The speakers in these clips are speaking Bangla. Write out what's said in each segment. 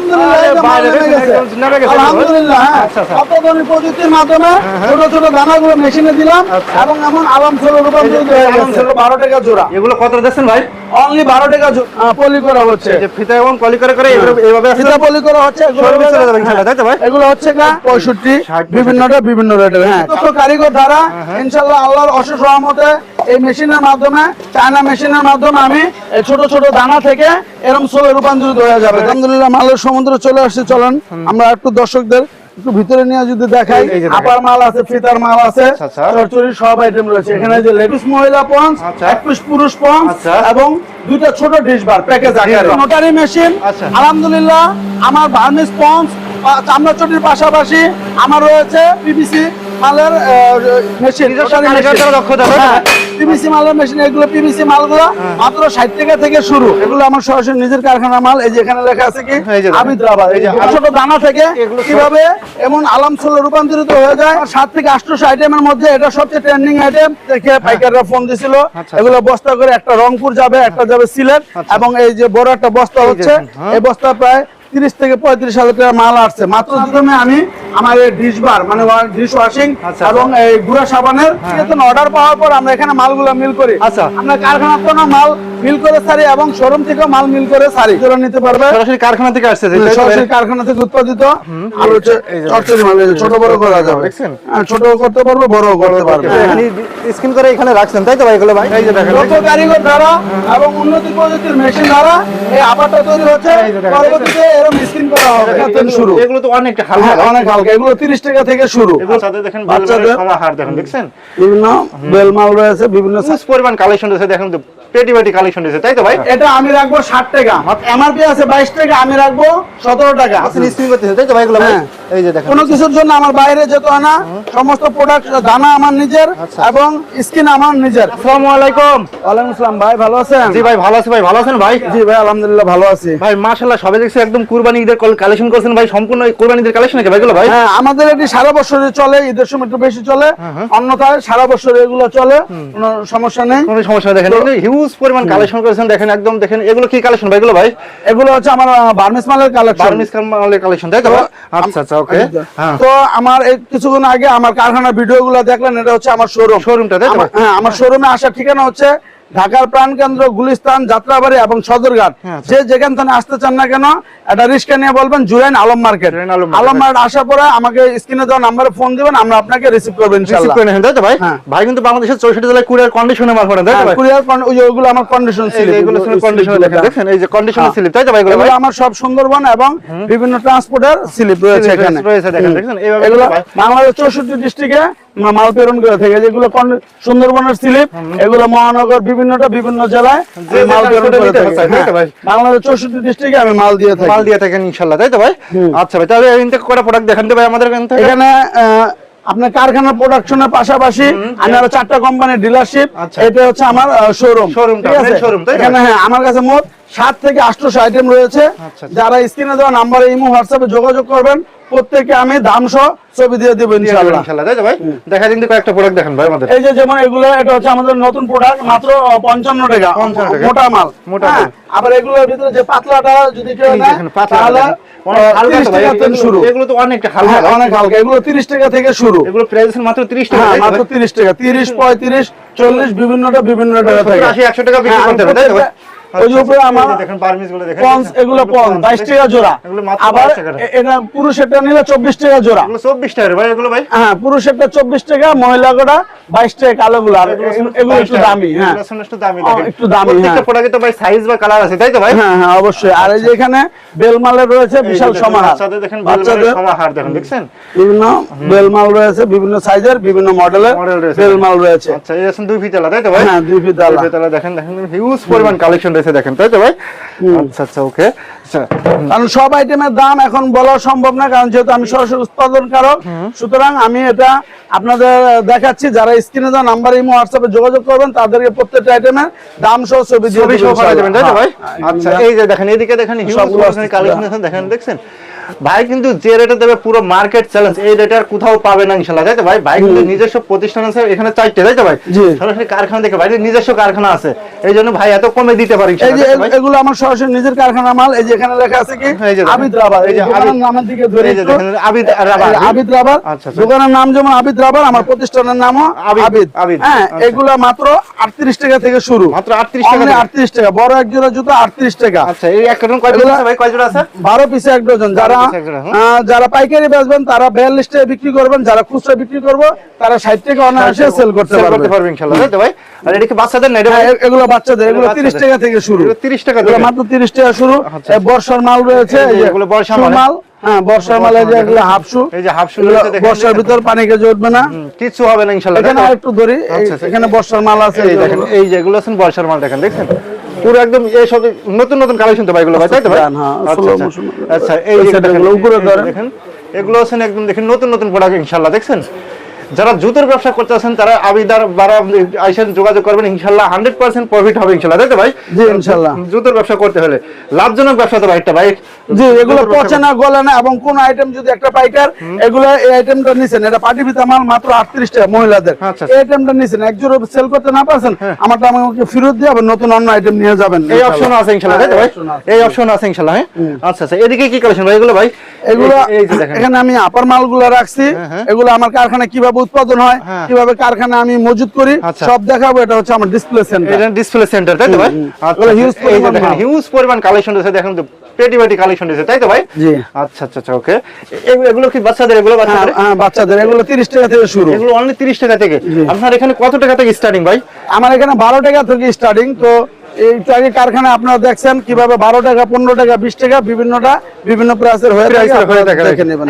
আলহামদুলিল্লাহ এই যে মাল বাইরে নেমে দেখুন, গেছে। একদম নেমে গেছে। আলহামদুলিল্লাহ হ্যাঁ। আচ্ছা, আচ্ছা। অত্যাধুনিক প্রযুক্তির মাধ্যমে ছোট ছোট দানাগুলো মেশিনে দিলাম আচ্ছা। এবং এখন আলাম ষোলো রূপান্তরিত বারো টাকা জোড়া এগুলো কত দিচ্ছেন ভাই অনলি বারো টাকা পলি করা হচ্ছে এই ফিতা এবং পলি করে করে এইভাবে- এইভাবে ফিতা পলি করা হচ্ছে এগুলো হচ্ছে- চলে যাবে ইনশাআল্লাহ, তাই তো ভাই? এগুলো হচ্ছে গা পঁয়ষট্টি ষাট, বিভিন্নটা বিভিন্ন রেটের হ্যাঁ কারিগর দ্বারা ইনশাল্লাহ আল্লাহর অশেষ রহমতে এই মেশিনের মাধ্যমে চায়না মেশিনের মাধ্যমে আমি ছোট ছোট দানা থেকে এরকম সোলে রূপান্তরিত হয়ে যাবে আলহামদুলিল্লাহ মালের সমুদ্র চলে আসছে চলেন আমরা একটু দর্শকদের একটু ভিতরে নিয়ে যদি দেখাই। আপার মাল আছে ফিতার মাল আছে আচ্ছা, আচ্ছা। সব আইটেম রয়েছে এখানে যে লেডিস মহিলা পঞ্চ আচ্ছা। এক পিস পুরুষ পঞ্চ। এবং দুইটা ছোট ডিশ বার প্যাকেজ আকারে নোটারি মেশিন। আলহামদুলিল্লাহ আমার বার্মিস পঞ্চ চামড়া চটির পাশাপাশি আমার রয়েছে পিভিসি মালের মেশিন দক্ষতা, পিভিসি মালের মেশিন এগুলো পিভিসি মালগুলো মাত্র ষাট টাকা থেকে শুরু। এগুলো আমার সরাসরি নিজের কারখানা মাল। এই যে এখানে লেখা আছে কি? আবিদ্রাবাদ ছোট দানা থেকে কীভাবে এমন আলাম ছোলে রূপান্তরিত হয়ে যায়? সাত থেকে আটশোশো আইটেমের মধ্যে এটা সবচেয়ে ট্রেন্ডিং আইটেম দেখে পাইকাররা ফোন দিছিল। আচ্ছা। এগুলো বস্তা করে একটা রংপুর যাবে একটা যাবে সিলেট। আচ্ছা। এবং এই যে বড় একটা বস্তা হচ্ছে। হ্যাঁ। এই বস্তা প্রায় তিরিশ থেকে পঁয়ত্রিশ হাজার টাকা মাল আসছে। মাত্র প্রথমে আমি আমার ডিশ বার মানে ডিশ ওয়াশিং আচ্ছা। এবং এই গুঁড়া সাবানের অর্ডার পাওয়ার পর আমরা এখানে মালগুলো মিল করি। আচ্ছা। আমরা কারখানার কোনো মাল মিল করে সারি এবং শোরুম থেকে মাল মিল করে সারি। যারা নিতে পারবে? সরাসরি কারখানা থেকে আসছে? সরাসরি কারখানা থেকে উৎপাদিত। আর হচ্ছে চটচড়ি মাল ছোট বড় করা যাবে। হ্যাঁ, ছোট করতে পারবে বড় করতে পারবে। এখানে স্ক্রিন করে এখানে রাখছেন তাই তো ভাই এগুলো ভাই? এই যে দেখেন যত কারিগর দ্বারা এবং উন্নতি প্রযুক্তির মেশিন দ্বারা এই আপারটা তৈরি হচ্ছে। পরবর্তীতে এরকম স্ক্রিন করা হবে। এখান শুরু। এগুলো তো অনেক হালকা। হ্যাঁ, অনেক হালকা। এগুলো তিরিশ টাকা থেকে শুরু। বাচ্চাদের দেখেন বাচ্চাদের- বাচ্চাদের সমাহার দেখেন দেখছেন? বিভিন্ন বেল রয়েছে বিভিন্ন হিউজ পরিমাণ কালেকশন রয়েছে দেখেন তো পেটি পেটি কালেকশন রয়েছে তাই তো ভাই? এটা আমি রাখব ষাট টাকা। এমআরপি আছে বাইশ টাকা আমি রাখব সতেরো টাকা। আপনি স্ক্রিন করতেছেন তাই তো ভাই এগুলো? হ্যাঁ। এই যে দেখেন। কোনো কিছুর জন্য আমার বাইরে যেতে হয় না। সমস্ত প্রোডাক্ট দানা আমার নিজের আচ্ছা। এবং স্কিন আমার নিজের। আসসালামু আলাইকুম। ওয়ালাইকুম আসসালাম ভাই ভালো আছেন? জি ভাই ভালো আছি ভাই। ভালো আছেন ভাই? জি ভাই আলহামদুলিল্লাহ ভালো আছি। ভাই মাশাআল্লাহ দেখছি একদম কুরবানি ঈদের কালেকশন করছেন ভাই। সম্পূর্ণ কুরবানি ঈদের কালেকশন নাকি ভাই হ্যাঁ আমাদের এটি সারা বছরই চলে ঈদের সময় একটু বেশি চলে। অন্যথায় সারা বছর এগুলো চলে কোনো সমস্যা নেই। কোনো সমস্যা দেখেন হিউজ পরিমাণ কালেকশন করেছেন দেখেন একদম দেখেন এগুলো কি কালেকশন ভাই এগুলো ভাই? এগুলো হচ্ছে আমার বার্মিস মালের কালেকশন বার্মিস মালের কালেকশন তাই তো আচ্ছা আচ্ছা ওকে হ্যাঁ। তো আমার এই কিছুক্ষণ আগে আমার কারখানার ভিডিও গুলো দেখলেন এটা হচ্ছে আমার শোরুম শোরুমটা হ্যাঁ আমার শোরুমে আসার ঠিকানা হচ্ছে ঢাকার প্রাণকেন্দ্র গুলিস্তান যাত্রাবাড়ি এবং সদরঘাট। হ্যাঁ, আচ্ছা। যে যেখান থেকে আসতে চান না কেন এটা রিস্কা নিয়ে বলবেন জুরাইন আলম মার্কেট। আলম মার্কেট, আসার পরে আমাকে স্ক্রিনে দেওয়া নাম্বারে ফোন দিবেন আমরা আপনাকে রিসিভ করব রিসিভ ইনশাআল্লাহ। করে নেন তাই তো ভাই? হ্যাঁ। ভাই কিন্তু বাংলাদেশের চৌষট্টি জেলায় কুরিয়ার কন্ডিশনে মাল পাঠান কুরিয়ার ওই যে ওগুলো আমার কন্ডিশন এই ছিল এগুলো কন্ডিশনে দেখেন দেখেন এই যে কন্ডিশনে হ্যাঁ। স্লিপ তাই তো ভাই এগুলো আমার সব সুন্দরবন এবং বিভিন্ন ট্রান্সপোর্টের স্লিপ রয়েছে এখানে। রয়েছে দেখেন এইভাবে এগুলো বাংলাদেশ চৌষট্টি ডিস্ট্রিক্টে মাল প্রেরণ করে থাকে। যেগুলো সুন্দরবনের স্লিপ এগুলো মহানগর বিভিন্নটা বিভিন্ন জেলায় মাল যে প্রেরণ করে নিতে থাকে হয়, তাই তো। ভাই? বাংলাদেশ চৌষট্টি ডিস্ট্রিক্টে আমি মাল দিয়ে থাকি মাল দিয়ে থাকেন ইনশাল্লাহ তাই তো ভাই আচ্ছা ভাই তাহলে প্রোডাক্ট দেখান ভাই আমাদের এখানে আপনার কারখানা প্রোডাকশনের পাশাপাশি আমি আরও চারটা কোম্পানির ডিলারশিপ। এটা হচ্ছে আমার শোরুম তো? এখানে হ্যাঁ আমার কাছে মোট সাত থেকে আটশো আইটেম রয়েছে। আচ্ছা। যারা স্ক্রিনে দেওয়া নাম্বারে ইমো হোয়াটসঅ্যাপে যোগাযোগ করবেন প্রত্যেককে আমি দাম সহ ছবি দিয়ে দেবো ইনশাআল্লাহ। ইনশাল্লাহ তাই ভাই? দেখা কয়েকটা প্রোডাক্ট দেখান ভাই আমাদের। এই যে যেমন এগুলো এটা হচ্ছে আমাদের নতুন প্রোডাক্ট মাত্র পঞ্চান্ন টাকা। 55 টাকা। মোটা মাল। মোটা হ্যাঁ, আবার এগুলোর ভিতরে যে পাতলাটা যদি কেউ এই পাতলা তাহলে দেখেন। অনেক আহ, হালকা 30 তো ভাই, টাকা থেকে এগুলো- শুরু। এগুলো তো অনেকটা হালকা অনেক হালকা। এগুলো তিরিশ টাকা থেকে শুরু। এগুলো প্রাইস মাত্র 30 টাকা তাই তো মাত্র ভাই? টাকা। তিরিশ পঁয়ত্রিশ চল্লিশ বিভিন্নটা বিভিন্ন টাকা থেকে 80 100 টাকা বিক্রি হ্যাঁ, করতে হবে তাই তো ভাই? ওই উপরে আচ্ছা, আমার দেখেন বার্মিজগুলো দেখেন পঞ্চ এগুলো পঞ্চ বাইশ টাকা জোড়া। এগুলো আবার 22 এটা পুরুষেরটা নিলে চব্বিশ টাকা জোড়া। এগুলো 24 টাকা ভাই এগুলো ভাই? হ্যাঁ পুরুষেরটা চব্বিশ টাকা মহিলা গোটা বাইশ টাকা কালো গুলো। আর এগুলো একটু দামি হ্যাঁ। একটু দামি দেখেন। একটু দামি, প্রত্যেকটা হ্যাঁ। প্রোডাক্টে তো ভাই সাইজ বা কালার আছে তাই তো ভাই? হ্যাঁ হ্যাঁ অবশ্যই। আর এই যে এখানে বেলমালের রয়েছে বিশাল সমাহার। বাচ্চাদের দেখেন বাচ্চাদের সমাহার দেখেন দেখছেন? বিভিন্ন বেলমাল রয়েছে বিভিন্ন সাইজের বিভিন্ন মডেলের বেলমাল রয়েছে। আচ্ছা এই আছেন দুই ফিতালা তাই তো ভাই? হ্যাঁ দুই ফিট দুই ফিতালা দেখেন দেখেন হিউজ পরিমাণ কালেকশন রয়েছে দেখেন তাই তো ভাই? আচ্ছা আচ্ছা ওকে আচ্ছা কারণ সব আইটেমের দাম এখন বলা সম্ভব না কারণ যেহেতু আমি সরাসরি উৎপাদনকারক সুতরাং আমি এটা আপনাদের দেখাচ্ছি যারা স্ক্রিনে দেওয়া নাম্বার ইমো হোয়াটসঅ্যাপে যোগাযোগ করবেন তাদেরকে প্রত্যেকটা আইটেমের দাম সহ ছবি দিয়ে ছবি সহ পাঠিয়ে দেবেন তাই তো ভাই? হ্যাঁ, আচ্ছা এই যে দেখেন এদিকে দেখেন সবগুলো। কালেকশন দেখেন দেখছেন? ভাই কিন্তু যে রেটে দেবে পুরো মার্কেট চ্যালেঞ্জ এই রেটে আর কোথাও পাবে না ইনশাল্লাহ তাই তো ভাই? ভাই কিন্তু নিজস্ব প্রতিষ্ঠান আছে এখানে চারটে তাই তো ভাই। সরাসরি কারখানা দেখে ভাই নিজস্ব কারখানা আছে। এই জন্য ভাই এত কমে দিতে পারি এই যে এগুলো আমার সরাসরি নিজের কারখানা মাল এই যে এখানে লেখা আছে কি। আবিদ রাবার। এই যে আবিদ- নামের দিকে ধরে যে দেখেন, আবিদ রাবার। আবিদ রাবার। আচ্ছা, আচ্ছা। দোকানের নাম যেমন আবিদ রাবার আমার প্রতিষ্ঠানের নামও আবিদ, আবিদ। হ্যাঁ আচ্ছা। এগুলো মাত্র 38 টাকা থেকে শুরু। মাত্র 38 টাকা Only 38 টাকা বড় এক জোড়া জুতো 38 টাকা। আচ্ছা এই এক কয় ভাই কয় জোড়া আছে? বারো পিসে এক ডজন যারা হুম। আহ, যারা পাইকারি বেচবেন তারা বিয়াল্লিশ টাকা বিক্রি করবেন যারা খুচরা বিক্রি করব তারা ষাট টাকা অনায়াসে সেল করতে Sell পারবে। করতে পারবে ইনশাআল্লাহ তাই ভাই? আর এটা কি বাচ্চাদের না এটা ভাই? হ্যাঁ, এ- এগুলো বাচ্চাদের এগুলো এগুলো তিরিশ টাকা থেকে শুরু। এগুলো 30 টাকা মাত্র তিরিশ টাকা শুরু। আচ্ছা। বর্ষার মাল রয়েছে এই যে এই যে এগুলো বর্ষার মাল, মাল হ্যাঁ? বর্ষার মাল যে এগুলো হাফ এই যে হাফ শু এগুলো রয়েছে দেখেন, বর্ষার ভিতর পানি না। কিচ্ছু হবে না ইনশাআল্লাহ এখানে আরেকটু ধরি আচ্ছা, আচ্ছা। এখানে বর্ষার মাল আছে এই দেখেন এই যেগুলো আছেন বর্ষার মাল দেখেন দেখছেন? পুরো একদম এই সব নতুন নতুন কালেকশন তো ভাইগুলো ভাই তাই তো ভাই? হ্যাঁ, আচ্ছা, আচ্ছা। আচ্ছা এই side দেখেন, এগুলো আছেন একদম দেখেন নতুন নতুন প্রোডাক্ট ইনশাআল্লাহ দেখছেন? যারা জুতোর ব্যবসা করতে আছেন তারা আবিদার বারা আইসেন যোগাযোগ করবেন ইনশাআল্লাহ হান্ড্রেড পার্সেন্ট প্রফিট হবে ইনশাআল্লাহ তাই তো ভাই? জি, ইনশাআল্লাহ। জুতোর ব্যবসা করতে হলে। লাভজনক ব্যবসা তো ভাই একটা ভাই। জি এগুলো পচে না গলে না এবং কোন আইটেম যদি একটা পাইকার এগুলো এই আইটেমটা নিছেন এটা পাটি পিতা মাল মাত্র আটত্রিশ টাকা মহিলাদের। আচ্ছা। এই আইটেমটা নিছেন এক জোড়া সেল করতে না পারছেন আমারটা আমাকে ফেরত দিয়ে আবার নতুন অন্য আইটেম নিয়ে যাবেন। এই অপশন আছে ইনশাআল্লাহ তাই তো ভাই? হ্যাঁ, আছে। এই অপশন আছে ইনশাআল্লাহ হ্যাঁ? আচ্ছা আচ্ছা এদিকে কি কালেকশন ভাই? এগুলো ভাই? এগুলো এখানে আমি আপার মালগুলো রাখছি হ্যাঁ। এগুলো আমার কারখানায় কীভাবে উৎপাদন হয় হ্যাঁ। কীভাবে কারখানা আমি মজুত করি আচ্ছা। সব দেখাবো এটা হচ্ছে আমার ডিসপ্লে সেন্টার এটা ডিসপ্লে সেন্টার তাই তো ভাই? আচ্ছা huge এই যে পরিমাণ হিউজ পরিমাণ কালেকশন রয়েছে দেখেন তো পেটি পেটি কালেকশন রয়েছে তাই তো ভাই? জি। আচ্ছা আচ্ছা আচ্ছা ওকে এগুলো কি বাচ্চাদের এগুলো হ্যাঁ, বাচ্চাদের? হ্যাঁ, বাচ্চাদের এগুলো তিরিশ টাকা থেকে শুরু। এগুলো অনলি 30 টাকা থেকে। আপনার এখানে কত টাকা থেকে স্টার্টিং ভাই? আমার এখানে বারো টাকা থেকে স্টার্টিং তো আগে কারখানা আপনারা দেখছেন কীভাবে বারো টাকা পনেরো টাকা বিশ টাকা বিভিন্নটা বিভিন্ন প্রাইসের হয়ে হয়ে দেখে নেবেন?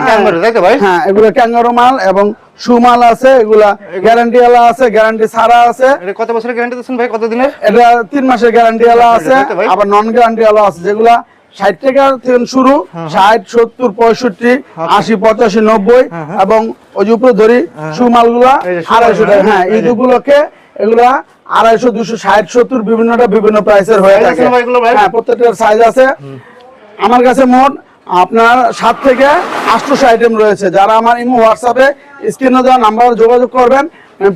হ্যাঁ এগুলো ক্যাঙ্গারো মাল এবং শু মাল আছে এগুলা গ্যারান্টি ওয়ালা আছে গ্যারান্টি ছাড়া আছে কত বছরের গ্যারান্টি দিচ্ছেন ভাই কত দিনের এটা তিন মাসের গ্যারান্টি ওয়ালা আছে? আবার নন গ্যারান্টি ওয়ালা আছে যেগুলা ষাট টাকা থেকে শুরু হ্যাঁ, ষাট সত্তর পঁয়ষট্টি আচ্ছা। আশি পঁচাশি নব্বই এবং ওই উপরে ধরি শু মালগুলা এই যে শু আড়াইশো টাকা হ্যাঁ এই। উপলক্ষে এগুলা আড়াইশো দুশো ষাট সত্তর বিভিন্নটা বিভিন্ন প্রাইসের হয়ে থাকে। ভাই? হ্যাঁ প্রত্যেকটার সাইজ আছে। আমার কাছে মোট আপনার সাত থেকে আটশোশো আইটেম রয়েছে। যারা আমার ইমো হোয়াটসঅ্যাপে স্ক্রিনে দেওয়া নাম্বার যোগাযোগ করবেন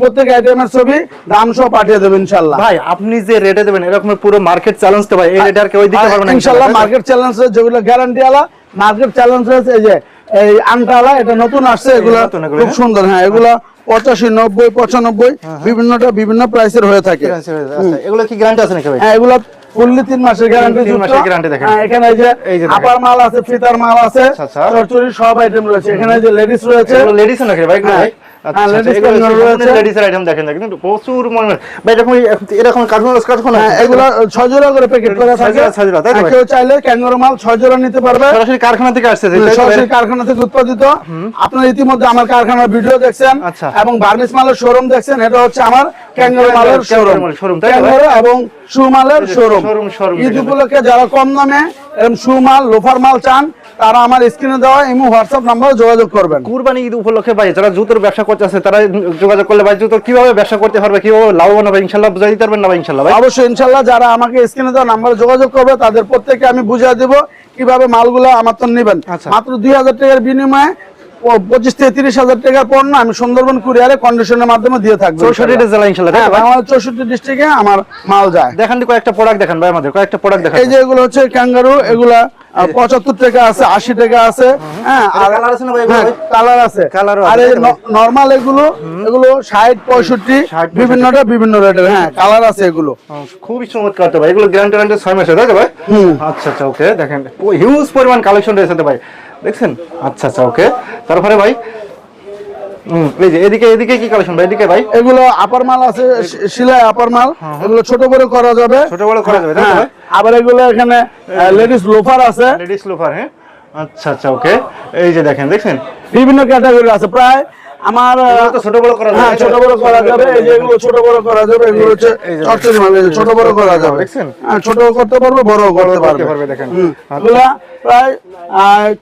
প্রত্যেক আইটেমের ছবি দাম সহ পাঠিয়ে দেবো ইনশাল্লাহ ভাই আপনি যে রেটে দেবেন এরকম পুরো মার্কেট চ্যালেঞ্জ তো ভাই এই রেটে আর কেউ দিতে পারবে না ইনশাল্লাহ মার্কেট চ্যালেঞ্জ যেগুলো গ্যারান্টি আলা মার্কেট চ্যালেঞ্জ রয়েছে এই যে এই আনটালা এটা নতুন আসছে এগুলো খুব? সুন্দর হ্যাঁ এগুলো পঁচাশি নব্বই পঁচানব্বই বিভিন্নটা বিভিন্ন প্রাইসের হয়ে থাকে। আচ্ছা, এগুলো কি গ্যারান্টি আছে নাকি হ্যাঁ এগুলো ফুললি তিন মাসের গ্যারান্টি তিন মাসের গ্যারান্টি দেখেন। এখানে যে। আপার মাল আছে ফিতার মাল আছে আচ্ছা, আচ্ছা। চরচুরি সব আইটেম রয়েছে। এখানে যে লেডিস রয়েছে। লেডিস নাকি ভাই? আচ্ছা, আচ্ছা, হ্যাঁ আপনারা ইতিমধ্যে আমার কারখানার ভিডিও দেখছেন আচ্ছা। এবং বার্মিস মালের শোরুম দেখছেন। এটা হচ্ছে আমার ক্যাঙ্গারো মালের শোরুম এবং শু মালের শোরুম ঈদ উপলক্ষে যারা কম দামে এরকম শু মাল লোফার মাল চান তারা আমার স্ক্রিনে দেওয়া ইমো হোয়াটসঅ্যাপ নাম্বারে যোগাযোগ করবেন। কুরবানি ঈদ উপলক্ষে ভাই যারা জুতোর ব্যবসা করতে আছে তারা যোগাযোগ করলে ভাই জুতো কীভাবে ব্যবসা করতে পারবে কীভাবে লাভবান হবে ইনশাল্লাহ বুঝাই দিতে পারবেন না ভাই ইনশাল্লাহ ভাই? অবশ্যই ইনশাল্লাহ যারা আমাকে স্ক্রিনে দেওয়া নাম্বারে যোগাযোগ করবে তাদের প্রত্যেককে আমি বুঝিয়ে দেব কীভাবে মালগুলো আমার তো নেবেন। আচ্ছা। মাত্র দুই হাজার টাকার বিনিময়ে পঁচিশ থেকে তিরিশ হাজার টাকার পণ্য আমি সুন্দরবন কুরিয়ারে কন্ডিশনের মাধ্যমে দিয়ে থাকব জেলা ইনশাল্লাহ? আমার চৌষট্টি ডিস্ট্রিক্টে আমার মাল যায়। দেখান কয়েকটা প্রোডাক্ট দেখান ভাই আমাদের কয়েকটা প্রোডাক্ট দেখান। এই যে এগুলো হচ্ছে ক্যাঙ্গারু এগুলা পঁচাত্তর টাকা আছে আশি টাকা আছে হ্যাঁ এটা আর colour আছে না ভাই এগুলো? হ্যাঁ ভাই? কালার আছে আর আছে, এই তাই তো ভাই? নর্মাল এগুলো এগুলো ষাট পঁয়ষট্টি 60, বিভিন্নটা বিভিন্ন রেটের হ্যাঁ কালার আছে এগুলো। খুবই চমৎকার ভাই এগুলো গ্যারান্টি গ্যারান্টি ছয় মাসে তাই ভাই? আচ্ছা আচ্ছা ওকে দেখেন। হিউজ পরিমাণ কালেকশন রয়েছে ভাই। দেখছেন? আচ্ছা আচ্ছা ওকে তারপরে ভাই এই যে এদিকে এদিকে কি কালেকশন ভাই? এদিকে ভাই। এগুলো আপার মাল আছে সিলাই আপার মাল। এগুলো ছোট বড় করা যাবে। হ্যাঁ, ছোট বড় করা যাবে, হ্যাঁ, আবার এগুলো এখানে লেডিস লোফার আছে। লেডিস লোফার হ্যাঁ? আচ্ছা আচ্ছা ওকে এই যে দেখেন দেখছেন? বিভিন্ন ক্যাটাগরি আছে প্রায় আমার এগুলো ছোট বড় করা হ্যাঁ ছোট বড় করা যাবে এই ছোট বড় করা যাবে এগুলো হচ্ছে চটচড়ি মাল ছোট বড় করা যাবে। দেখছেন? হ্যাঁ ছোট করতে পারবে বড় করতে পারবে। দেখেন। আচ্ছা। এগুলা প্রায়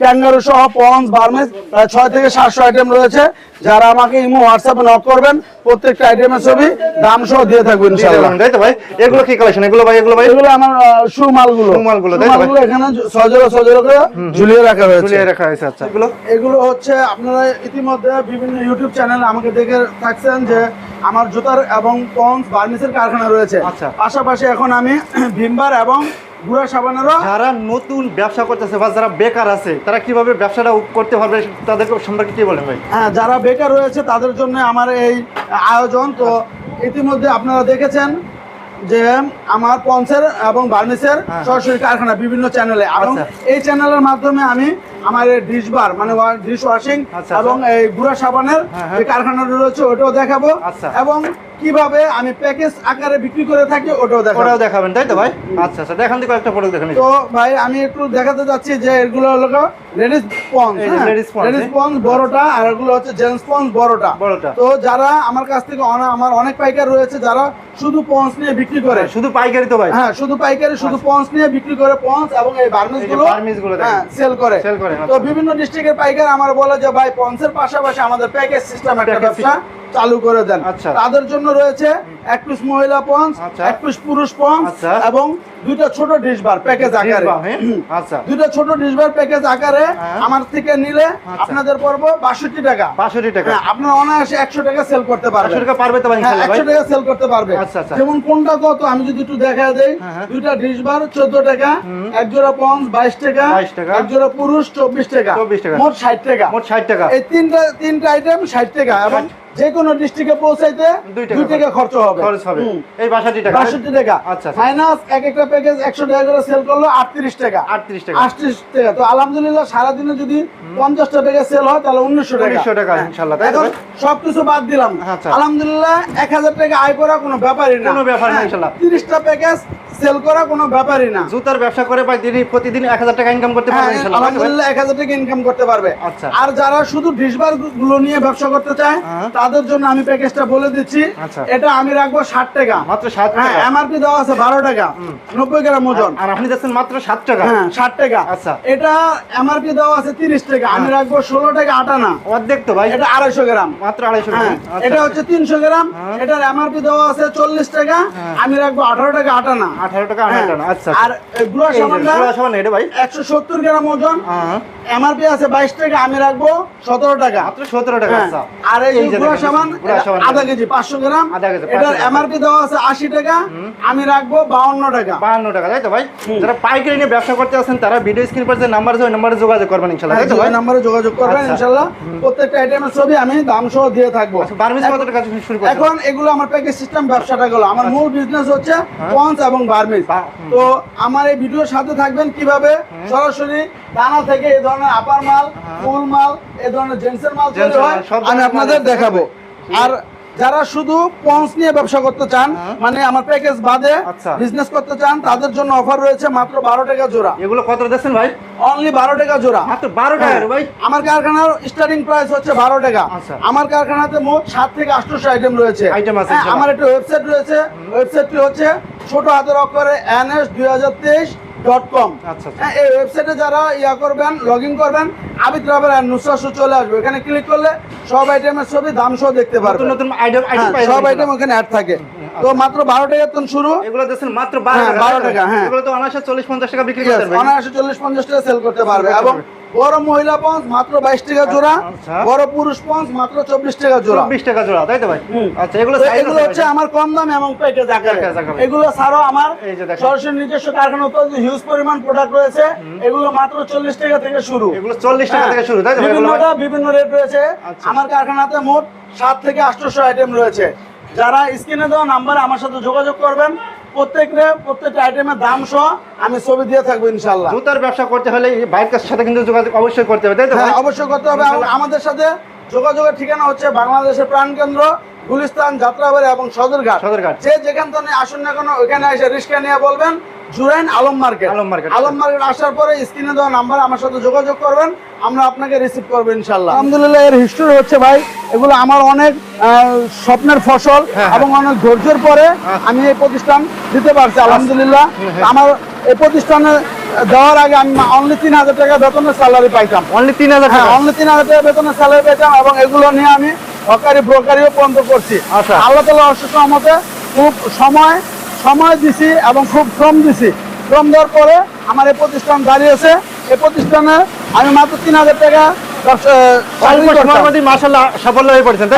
ক্যাঙ্গারু সহ পন্স বার্মেস প্রায় ছয় থেকে সাতশো আইটেম রয়েছে। যারা আমাকে ইমো হোয়াটসঅ্যাপে নক করবেন প্রত্যেকটা আইটেমের ছবি দাম সহ দিয়ে থাকব ইনশাআল্লাহ। তাই তো ভাই? এগুলো কি কালেকশন এগুলো ভাই এগুলো ভাই? এগুলো আমার শু মালগুলো shoe মালগুলো, তাই? মালগুলো এখানে সজোরে সজোরে করে ঝুলিয়ে রাখা হয়েছে। ঝুলিয়ে রাখা হয়েছে আচ্ছা। এগুলো এগুলো হচ্ছে আপনারা ইতিমধ্যে বিভিন্ন ইউটিউব চ্যানেল আমাকে দেখে থাকছেন যে আমার জুতার এবং পন্স বার্নিসের কারখানা রয়েছে আচ্ছা। পাশাপাশি এখন আমি ভিমবার এবং গুড়া সাবানেরও যারা নতুন ব্যবসা করতেছে বা যারা বেকার আছে তারা কীভাবে ব্যবসাটা করতে পারবে তাদেরকে সম্পর্কে কি বলেন ভাই হ্যাঁ যারা বেকার রয়েছে তাদের জন্য আমার এই আয়োজন তো ইতিমধ্যে আপনারা দেখেছেন যে আমার পঞ্চের এবং বার্নিসের হ্যাঁ। সরাসরি কারখানা বিভিন্ন চ্যানেলে এবং। এই চ্যানেলের মাধ্যমে আমি আমার ডিশ বার মানে ডিশ ওয়াশিং আচ্ছা, এবং এই গুড়া সাবানের হ্যাঁ, হ্যাঁ। যে কারখানাটা রয়েছে ওটাও দেখাবো। আচ্ছা। এবং কীভাবে আমি প্যাকেজ আকারে বিক্রি করে থাকি ওটাও দেখাবো। ওটাও দেখাবেন তাই তো ভাই? আচ্ছা আচ্ছা দেখান দিকে একটা প্রোডাক্ট দেখেন তো ভাই আমি একটু দেখাতে যাচ্ছি যে এগুলো হলো লেডিস হ্যাঁ। বড়টা আর এগুলো হচ্ছে জেন্টস স্পঞ্জ বড়টা বড়টা। তো যারা আমার কাছ থেকে আমার অনেক পাইকার রয়েছে যারা শুধু পঞ্চ নিয়ে বিক্রি করে শুধু পাইকারি তো ভাই হ্যাঁ শুধু পাইকারি শুধু পঞ্চ নিয়ে বিক্রি করে পঞ্চ এবং এই বার্মিসগুলো। হ্যাঁ সেল করে Sell করে, তো আচ্ছা। বিভিন্ন ডিস্ট্রিক্টের পাইকার আমার বলে যে ভাই পঞ্চের পাশাপাশি আমাদের প্যাকেজ সিস্টেম একটা ব্যবসা চালু করে দেন আচ্ছা। তাদের জন্য রয়েছে এক পিস মহিলা পঞ্চ আচ্ছা। এক পিস পুরুষ পঞ্চ আচ্ছা। এবং দুইটা ছোট ডিশ বার প্যাকেজ আকারে। হ্যাঁ? আচ্ছা। দুইটা ছোট ডিশ বার প্যাকেজ আকারে হ্যাঁ। আমার থেকে নিলে আচ্ছা। আপনাদের পড়ব বাষট্টি টাকা। পাঁচশোটি টাকা। হ্যাঁ আপনার অনায়াসে একশো টাকা সেল করতে টাকা পারবে তো একশো টাকা সেল করতে পারবে। আচ্ছা, আচ্ছা। যেমন কোনটা কত আমি যদি একটু দেখা দেই। দুইটা ডিশ বার চোদ্দ টাকা। এক জোড়া পঞ্চ বাইশ টাকা। 22 টাকা। এক জোড়া পুরুষ চব্বিশ টাকা। 24 টাকা। মোট ষাট টাকা। মোট ষাট টাকা। এই তিনটা তিনটা আইটেম ষাট টাকা। এবং যে কোনো ডিস্ট্রিক্টে পৌঁছাইতে দুই টাকা খরচ হবে। খরচ হবে। এই বাষট্টি টাকা? বাষট্টি টাকা। আচ্ছা, আচ্ছা। এক একটা প্যাকেজ একশো টাকা করে সেল করল আটত্রিশ টাকা। আটত্রিশ টাকা। আটত্রিশ টাকা। তো আলহামদুলিল্লাহ সারাদিনে যদি পঞ্চাশটা প্যাকেজ সেল হয় তাহলে উনিশশো টাকা। 1900 টাকা, হ্যাঁ। ইনশাল্লাহ, এখন সবকিছু বাদ দিলাম। আচ্ছা। আলহামদুলিল্লাহ এক হাজার টাকা আয় করা কোনো ব্যাপারই না। কোনো ব্যাপার না, হ্যাঁ, ইনশাল্লাহ। তিরিশটা প্যাকেজ সেল করা কোনো ব্যাপারই না। জুতার ব্যবসা করে ভাই দিনই প্রতিদিন এক হাজার টাকা ইনকাম করতে হ্যাঁ, পারবে তো ভাই? আলহামদুলিল্লাহ এক হাজার টাকা ইনকাম করতে পারবে। আচ্ছা। আর যারা শুধু ডিসবারগুলো নিয়ে ব্যবসা করতে চায় হ্যাঁ। তাদের জন্য আমি প্যাকেজটা বলে দিচ্ছি। আচ্ছা। এটা আমি রাখব ষাট টাকা। মাত্র সাত হ্যাঁ টাকা এমআরপি দেওয়া আছে বারো টাকা। নব্বই গ্রাম ওজন। আর আপনি যাচ্ছেন মাত্র সাত টাকা? হ্যাঁ ষাট টাকা। আচ্ছা। এটা এমআরপি দেওয়া আছে তিরিশ টাকা। আমি রাখব ষোলো টাকা আটানা। অর্ধেক তো ভাই। এটা আড়াইশো গ্রাম। মাত্র আড়াইশো টাকা হ্যাঁ আচ্ছা। এটা হচ্ছে তিনশো গ্রাম। হ্যাঁ। এটার এমআরপি দেওয়া আছে চল্লিশ টাকা। আমি রাখব আঠারো টাকা আটানা। আঠারো টাকা হ্যাঁ। আচ্ছা আর সাবান এটা ভাই? একশো সত্তর গ্রাম ওজন। হ্যাঁ। এমআরপি আছে বাইশ টাকা আমি রাখব সতেরো টাকা। সতেরো টাকা হ্যাঁ। আচ্ছা। আর এই সাবান আধা কেজি পাঁচশো গ্রাম। আধা কেজি, এটার এমআরপি দেওয়া আছে আশি টাকা আমি রাখব বাউন্ন টাকা। বাহান্ন টাকা তাই তো ভাই? যারা পাইকারি নিয়ে ব্যবসা করতে আছেন তারা ভিডিও স্ক্রিন পর যে নাম্বার আছে ওই নাম্বারে যোগাযোগ করবেন ইনশাল্লাহ তাই তো ভাই? নাম্বারে যোগাযোগ করবেন আচ্ছা। ইনশাল্লাহ প্রত্যেকটা আইটেমের ছবি আমি দাম সহ দিয়ে থাকব। বার্মিস কত টাকা শুরু এখন এগুলো আমার প্যাকেজ সিস্টেম ব্যবসাটা গেলো। আমার মূল বিজনেস হচ্ছে পঞ্চ এবং হুম। তো আমার এই ভিডিওর সাথে থাকবেন কীভাবে? সরাসরি দানা থেকে এই ধরনের আপার মাল ফুল মাল এই ধরনের জেন্টসের মাল তৈরি হয় সব আমি আপনাদের দেখাবো। আর যারা শুধু পঞ্চ নিয়ে ব্যবসা করতে চান হ্যাঁ। মানে আমার প্যাকেজ বাদে আচ্ছা। বিজনেস করতে চান তাদের জন্য অফার রয়েছে মাত্র বারো টাকা জোড়া। এগুলো কত দিচ্ছেন ভাই? অনলি বারো টাকা জোড়া। মাত্র বারো টাকা হ্যাঁ, ভাই। আমার কারখানার স্টার্টিং প্রাইস হচ্ছে বারো টাকা। আচ্ছা। আমার কারখানাতে মোট সাত থেকে আটশোশো আইটেম রয়েছে। হ্যাঁ, আমার একটা ওয়েবসাইট রয়েছে। ওয়েবসাইটটি হচ্ছে ছোট হাতের অক্ষরে এন এস দুই হাজার তেইশ ডট কম আচ্ছা, আচ্ছা। এই ওয়েবসাইটে যারা ইয়া করবেন লগ ইন করবেন আবিদ রাবার আর নুসরা শো চলে আসবে। এখানে ক্লিক করলে সব আইটেমের ছবি দাম সহ দেখতে পারবেন। নতুন আইটেম হ্যাঁ, সব আইটেম ওখানে অ্যাড থাকে। তো মাত্র বারো টাকা তখন শুরু। এগুলো দেখছেন মাত্র বারো হ্যাঁ, টাকা 12 তাই টাকা, হ্যাঁ। এগুলো তো অনায়াসে চল্লিশ পঞ্চাশ টাকা বিক্রি করতে পারবে অনায়াসে চল্লিশ পঞ্চাশ টাকা সেল করতে পারবে। এবং। বড় মহিলা পঞ্চ মাত্র বাইশ টাকা জোড়া। আচ্ছা। বড় পুরুষ পঞ্চ মাত্র চব্বিশ টাকা জোড়া। চব্বিশ টাকা জোড়া তাই তো ভাই? আচ্ছা এগুলো এগুলো হচ্ছে আমার কম দাম এবং প্যাকেজ আকারে এগুলো ছাড়াও আমার সরাসরি নিজস্ব কারখানা উৎপাদিত হিউজ পরিমাণ প্রোডাক্ট রয়েছে এগুলো মাত্র চল্লিশ টাকা থেকে শুরু। এগুলো চল্লিশ টাকা হ্যাঁ, থেকে শুরু তাই তো? বিভিন্নটা বিভিন্ন রেট রয়েছে। আচ্ছা। আমার কারখানাতে মোট সাত থেকে আটশোশো আইটেম রয়েছে। যারা স্ক্রিনে দেওয়া নাম্বারে আমার সাথে যোগাযোগ করবেন প্রত্যেকটা প্রত্যেকটা আইটেমের দাম সহ আমি ছবি দিয়ে থাকব ইনশাল্লাহ জুতার ব্যবসা করতে হলে ভাইয়ের সাথে কিন্তু যোগাযোগ অবশ্যই করতে হবে তাই তো হ্যাঁ অবশ্যই করতে হবে। আমাদের সাথে যোগাযোগের ঠিকানা হচ্ছে বাংলাদেশের প্রাণকেন্দ্র গুলিস্তান যাত্রাবাড়ি এবং সদরঘাট। সদরঘাট। যে যেখান থেকে আসুন না কোনো ওইখানে এসে রিক্সা নিয়ে বলবেন Jurain Alam market. Alam market. Alam market আসার পরে স্ক্রিনে দেওয়া নাম্বার আমার সাথে যোগাযোগ করবেন আমরা আপনাকে রিসিভ করব ইনশাল্লাহ আলহামদুলিল্লাহ এর হিস্টোরি হচ্ছে ভাই এগুলো আমার অনেক স্বপ্নের ফসল হ্যাঁ, এবং অনেক ধৈর্যের পরে আমি এই প্রতিষ্ঠান দিতে পারছি আলহামদুলিল্লাহ। আমার এই প্রতিষ্ঠানে দেওয়ার আগে আমি অনলি তিন হাজার টাকা বেতনের স্যালারি পাইতাম। অনলি তিন হাজার হ্যাঁ টাকা? অনলি তিন হাজার টাকা বেতনের স্যালারি পেতাম এবং এগুলো নিয়ে আমি হকারি ব্রোকারিও পর্যন্ত করছি। আচ্ছা। আল্লাহ তালা অসুস্থ মতে খুব সময় সময় দিছি এবং খুব শ্রম দিছি। শ্রম দেওয়ার পরে আমার এই প্রতিষ্ঠান দাঁড়িয়েছে এই প্রতিষ্ঠানে আমি মাত্র তিন হাজার টাকা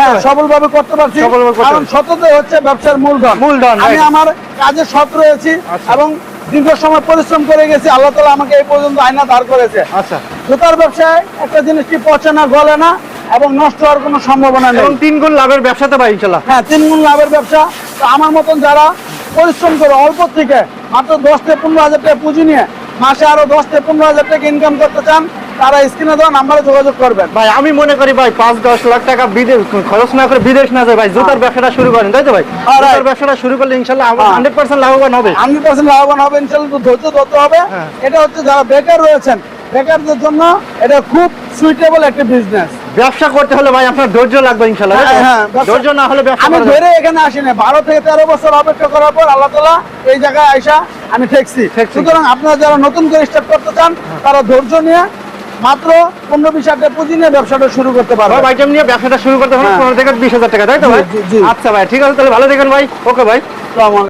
হয়ে? সফলভাবে করতে পারছি। কারণ সততাই হচ্ছে ব্যবসার মূলধন। মূলধন, আমি আমার কাজে সৎ রয়েছি আচ্ছা। এবং দীর্ঘ সময় পরিশ্রম করে গেছি। আল্লাহ তালা আমাকে এই পর্যন্ত আয়না দাঁড় করেছে। আচ্ছা। জুতার ব্যবসায় একটা জিনিস কি পচে না গলে না এবং নষ্ট হওয়ার কোনো সম্ভাবনা নেই। তিন গুণ লাভের ব্যবসাতে ভাই ইনশাল্লাহ হ্যাঁ তিন গুণ লাভের ব্যবসা। তো আমার মতন যারা পরিশ্রম করে অল্প থেকে মাত্র দশ থেকে পনেরো হাজার টাকা পুঁজি নিয়ে মাসে আরও দশ থেকে পনেরো হাজার টাকা ইনকাম করতে চান তারা স্ক্রিনে দেওয়া নাম্বারে যোগাযোগ করবেন ভাই আমি মনে করি ভাই পাঁচ দশ লাখ টাকা বিদেশ খরচ না করে বিদেশ না যায় ভাই জুতার ব্যবসাটা শুরু করেন তাই তো ভাই হ্যাঁ. জুতার ব্যবসাটা শুরু করলে ইনশাল্লাহ হ্যাঁ। হান্ড্রেড পার্সেন্ট লাভবান হবে হান্ড্রেড পার্সেন্ট লাভবান হবে ইনশাল্লাহ ধৈর্য ধরতে হবে হ্যাঁ। এটা হচ্ছে যারা বেকার রয়েছেন বেকারদের জন্য এটা খুব সুইটেবল একটা বিজনেস ব্যবসা করতে হলে ভাই আপনার ধৈর্য লাগবে ইনশাল্লাহ হ্যাঁ, হ্যাঁ, ধৈর্য না হলে আমি। ধরে এখানে আসিনি বারো থেকে তেরো বছর অপেক্ষা করার পর আল্লাহ তালা এই জায়গায় আইসা আমি ঠেকছি ঠেকছি। সুতরাং আপনারা যারা নতুন করে স্টার্ট করতে চান তারা ধৈর্য নিয়ে মাত্র পনেরো বিশ হাজার পুঁজি নিয়ে ব্যবসাটা শুরু করতে পারবে আইটেম নিয়ে ব্যবসাটা শুরু করতে হ্যাঁ। পনেরো থেকে বিশ হাজার টাকা তাই তো ভাই। আচ্ছা ভাই ঠিক আছে তাহলে ভালো দেখেন ভাই ওকে ভাই।